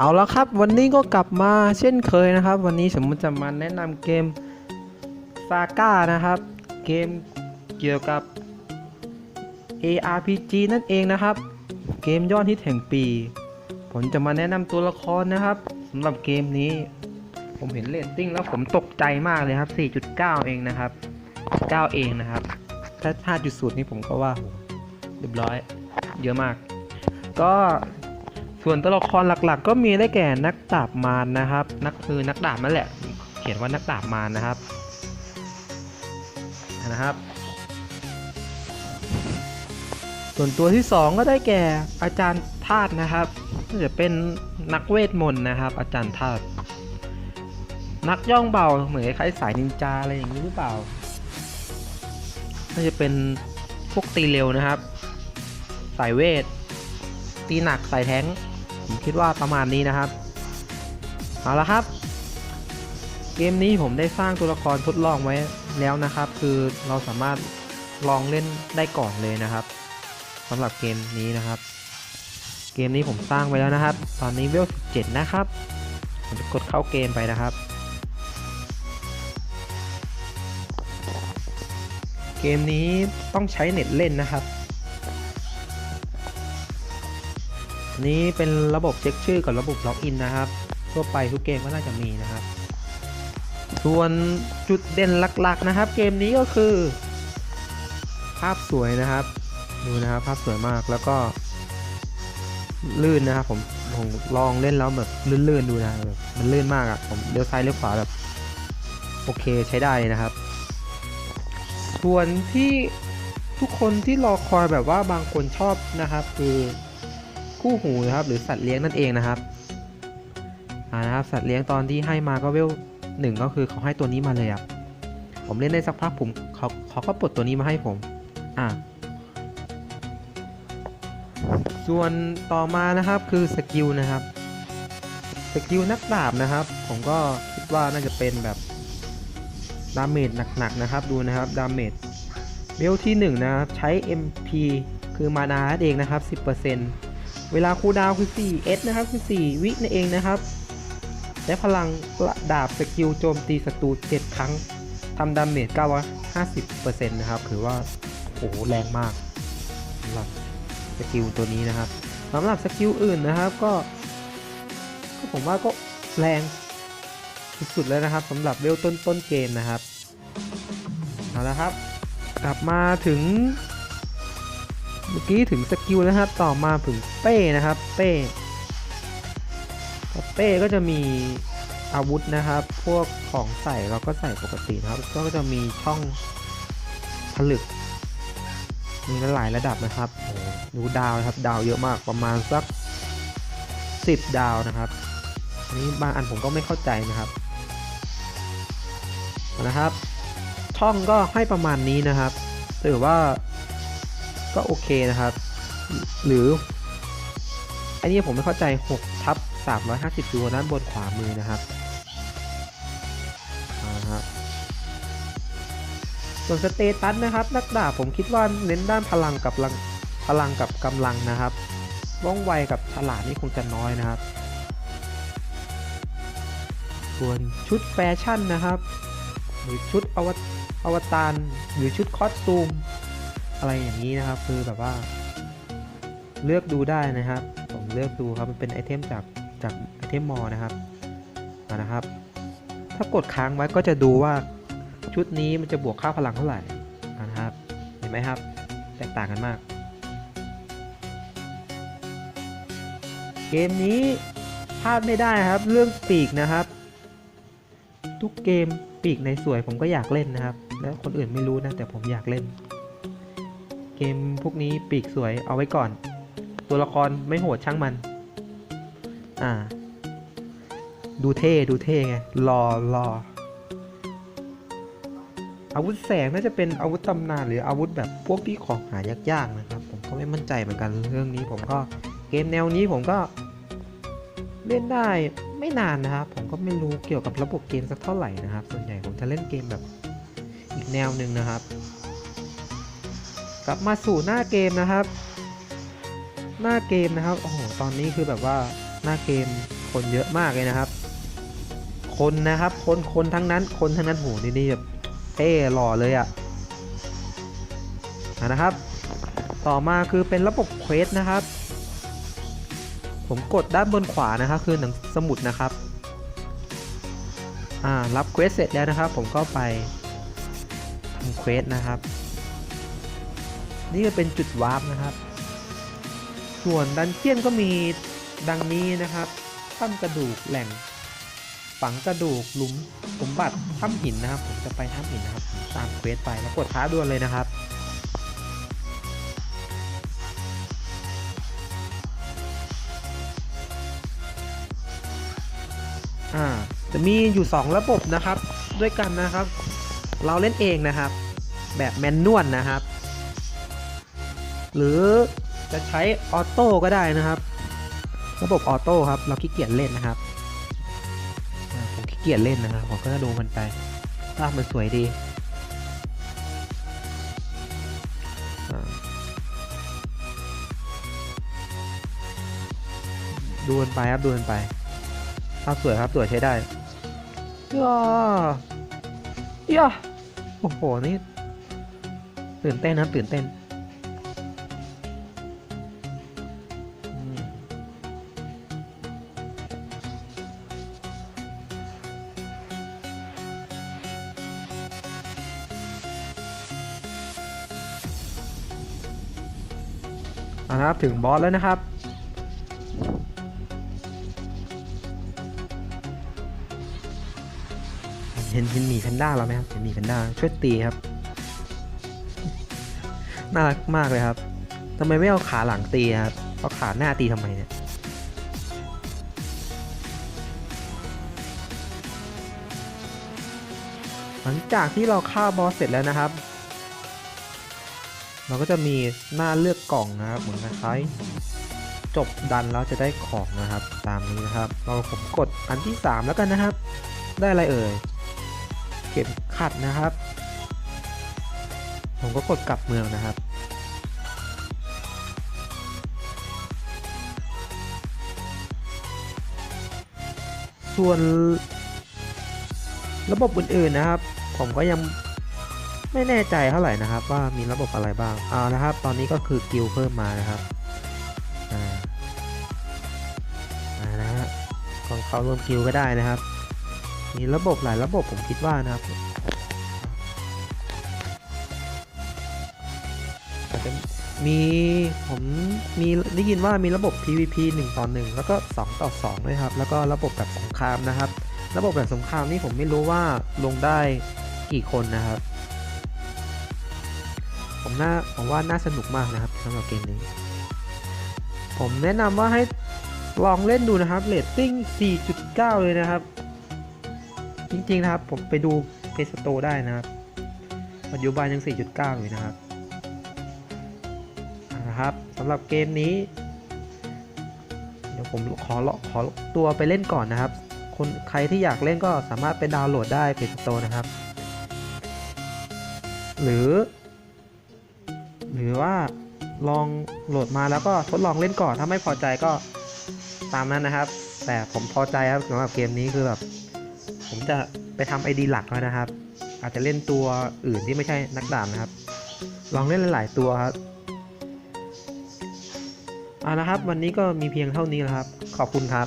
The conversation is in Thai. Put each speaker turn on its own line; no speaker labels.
เอาละครับ วันนี้ก็กลับมาเช่นเคยนะครับ วันนี้ผมจะมาแนะนำเกมซาก้านะครับ เกมเกี่ยวกับ ARPG นั่นเองนะครับ เกมยอดฮิตแห่งปี ผมจะมาแนะนำตัวละครนะครับสำหรับเกมนี้ ผมเห็นเรตติ้งแล้วผมตกใจมากเลยครับ 4.9 เองนะครับ 9 เองนะครับ ถ้า5.0นี่ผมก็ว่าเรียบร้อย เยอะมาก ก็ ส่วนตัวละครหลักๆ ก็มีได้แก่นักดาบมารนะครับ นักคือนักดาบนั่นแหละ เขียนว่านักดาบมารนะครับนะครับ ส่วนตัวที่สองก็ได้แก่อาจารย์ธาตุนะครับน่าจะเป็นนักเวทมนต์นะครับ อาจารย์ธาตุนักย่องเบาเหมือนคล้ายสายนินจาอะไรอย่างนี้หรือเปล่าน่าจะเป็นพวกตีเร็วนะครับ สายเวท ตีหนักสายแท้ง ผมคิดว่าประมาณนี้นะครับ เอาละครับ เกมนี้ผมได้สร้างตัวละครทดลองไว้แล้วนะครับ คือเราสามารถลองเล่นได้ก่อนเลยนะครับสำหรับเกมนี้นะครับ เกมนี้ผมสร้างไว้แล้วนะครับ ตอนนี้เวล 17 นะครับ ผมจะกดเข้าเกมไปนะครับ เกมนี้ต้องใช้เน็ตเล่นนะครับ นี้เป็นระบบเช็คชื่อกับระบบล็อกอินนะครับทั่วไปทุกเกมก็น่าจะมีนะครับ ส่วนจุดเด่นหลักๆนะครับ เกมนี้ก็คือ ภาพสวยนะครับ ดูนะครับภาพสวยมากแล้วก็ ลื่นนะครับผมผมลองเล่นแล้วแบบลื่นๆดูนะแบบมันลื่นมากอะ่ะผมเลี้ยวซ้ายเลี้ยวขวาแบบโอเคใช้ได้นะครับ ส่วนที่ทุกคนที่รอคอยแบบว่าบางคนชอบนะครับ คือ คู่หูนะครับหรือสัตว์เลี้ยงนั่นเองนะครับอ่านะครับสัตว์เลี้ยงตอนที่ให้มาก็เวลหนึ่งก็คือเขาให้ตัวนี้มาเลยอะผมเล่นได้สักพักผมเขาเขาก็ปลดตัวนี้มาให้ผมอ่าส่วนต่อมานะครับคือสกิลนะครับสกิลนักดาบนะครับ ผมก็คิดว่าน่าจะเป็นแบบดาเมจหนักๆนะครับดูนะครับดาเมจเวลที่1นะครับใช้ MP คือมานาเองนะครับ 10% เวลาคูดาวคือ 4S นะครับ คือ 4 วินั่นเองนะครับ และพลังกระดาบสกิลโจมตีศัตรู 7 ครั้งทำดาเมจ 950%นะครับ ถือว่า โอ้โห แรงมากสำหรับสกิลตัวนี้นะครับสำหรับสกิลอื่นนะครับก็ก็ผมว่าก็แรงสุดๆแล้วนะครับสำหรับเวลต้นต้นเกมนะครับ เอาละครับ กลับมาถึง เมื่อกี้ถึงสกิลนะครับ ต่อมาถึงเป้นะครับ เป้เป้ก็จะมีอาวุธนะครับ พวกของใส่เราก็ใส่ปกตินะครับ ก็จะมีช่องผลึก มีหลายระดับนะครับดูดาวนะครับ ดาวเยอะมากประมาณสัก 10 ดาวนะครับอันนี้บางอันผมก็ไม่เข้าใจนะครับนะครับ ช่องก็ให้ประมาณนี้นะครับถือว่า ก็โอเคนะครับ หรือ อันนี้ผมไม่เข้าใจ6ทับ350ดูด้านบนขวามือนะครับเอาละครับส่วนสเตตัสนะครับ นักดาบผมคิดว่าเน้นด้านพลังกับพลังพลังกับกำลังนะครับว่องไวกับฉลาดนี่คงจะน้อยนะครับ ส่วนชุดแฟชั่นนะครับ หรือชุดอวอวตารหรือชุดคอสตูม อะไรอย่างนี้นะครับ คือแบบว่า เลือกดูได้นะครับ ผมเลือกดูครับมันเป็นไอเทมจากจากไอเทมมอนะครับนะครับ ถ้ากดค้างไว้ก็จะดูว่าชุดนี้มันจะบวกค่าพลังเท่าไหร่นะครับ เห็นไหมครับ แตกต่างกันมาก เกมนี้พลาดไม่ได้ครับ เรื่องปีกนะครับ ทุกเกมปีกในสวยผมก็อยากเล่นนะครับ แล้วคนอื่นไม่รู้นะแต่ผมอยากเล่น เกมพวกนี้ปีกสวยเอาไว้ก่อน ตัวละครไม่โหดช่างมัน อ่า ดูเท่ดูเท่ไงรอรออาวุธแสงน่าจะเป็นอาวุธตำนานหรืออาวุธแบบพวกที่ของหายากๆนะครับ ผมก็ไม่มั่นใจเหมือนกันเรื่องนี้ ผมก็เกมแนวนี้ผมก็เล่นได้ไม่นานนะครับ ผมก็ไม่รู้เกี่ยวกับระบบเกมสักเท่าไหร่นะครับ ส่วนใหญ่ผมจะเล่นเกมแบบอีกแนวหนึ่งนะครับ กลับมาสู่หน้าเกมนะครับ หน้าเกมนะครับโอ้โหตอนนี้คือแบบว่าหน้าเกมคนเยอะมากเลยนะครับ คนนะครับ คนคนทั้งนั้น คนทั้งนั้นโหนี่นี่แบบเท่หล่อเลยอะ่ะอะนะครับ ต่อมาคือเป็นระบบเควสนะครับ ผมกดด้านบนขวานะครับ คือหนังสมุดนะครับอ่ารับเควสเสร็จแล้วนะครับ ผมก็ไปทำเควสนะครับ นี่ก็เป็นจุดวาร์ปนะครับ ส่วนดันเจียนก็มีดังนี้นะครับถ้ำกระดูกแหล่ง ฝังกระดูกหลุมสมบัติถ้ำหินนะครับ ผมจะไปถ้ำหินนะครับ ตามเควสไปแล้วกดท้าดวลเลยนะครับอ่าจะมีอยู่ 2 ระบบนะครับ ด้วยกันนะครับ เราเล่นเองนะครับ แบบแมนนวลนะครับ หรือจะใช้ออโต้ก็ได้นะครับ ระบบออโต้ครับ เราขี้เกียจเล่นนะครับผมขี้เกียจเล่นนะครับผมก็จะดูมันไปภาพมันสวยดีดูมันไปครับดูมันไปภาพสวยครับสวยใช้ได้ย่าย่าโอ้โหนี่ตื่นเต้นนะครับตื่นเต้น เอาละครับถึงบอสแล้วนะครับ เห็นเห็นหมีแพนด้าเราไหมครับเห็นหมีแพนด้าช่วยตีครับ น่ารักมากเลยครับทำไมไม่เอาขาหลังตีครับเอาขาหน้าตีทำไมเนี่ยหลังจากที่เราฆ่าบอสเสร็จแล้วนะครับ เราก็จะมีหน้าเลือกกล่องนะครับ เหมือนคล้ายจบดันแล้วจะได้ของนะครับ ตามนี้นะครับ เราผมกดอันที่ 3 แล้วกันนะครับ ได้อะไรเอ่ยเก็บขัดนะครับ ผมก็กดกลับเมืองนะครับส่วนระบบอื่นๆนะครับ ผมก็ยัง ไม่แน่ใจเท่าไหร่นะครับ ว่ามีระบบอะไรบ้างเอานะครับ ตอนนี้ก็คือกิลเพิ่มมานะครับอ่านะฮะลองเข้าร่วมกิลก็ได้นะครับ มีระบบหลายระบบผมคิดว่านะครับจะมีผมมีได้ยินว่ามีระบบ PVP 1 ต่อ 1 แล้วก็ 2 ต่อ 2 ด้วยครับ แล้วก็ระบบแบบสงครามนะครับ ระบบแบบสงครามนี่ผมไม่รู้ว่าลงได้กี่คนนะครับ ผมน่าผมว่าน่าสนุกมากนะครับสำหรับเกมนี้ ผมแนะนำว่าให้ลองเล่นดูนะครับเรตติ้ง 4.9 เลยนะครับ จริงๆนะครับ ผมไปดูเพสโตได้นะครับ ปัจจุบันยัง 4.9 อยู่นะครับเอาละครับสำหรับเกมนี้ เดี๋ยวผมขอเลาะขอตัวไปเล่นก่อนนะครับ คนใครที่อยากเล่นก็สามารถไปดาวน์โหลดได้เพจโตนะครับ หรือ ลองโหลดมาแล้วก็ทดลองเล่นก่อนถ้าไม่พอใจก็ตามนั้นนะครับ แต่ผมพอใจครับสำหรับเกมนี้คือแบบผมจะไปทำไอดีหลักแล้วนะครับ อาจจะเล่นตัวอื่นที่ไม่ใช่นักดาบนะครับ ลองเล่นหลาย ๆ ตัวครับเอาละครับ วันนี้ก็มีเพียงเท่านี้แล้วครับ ขอบคุณครับ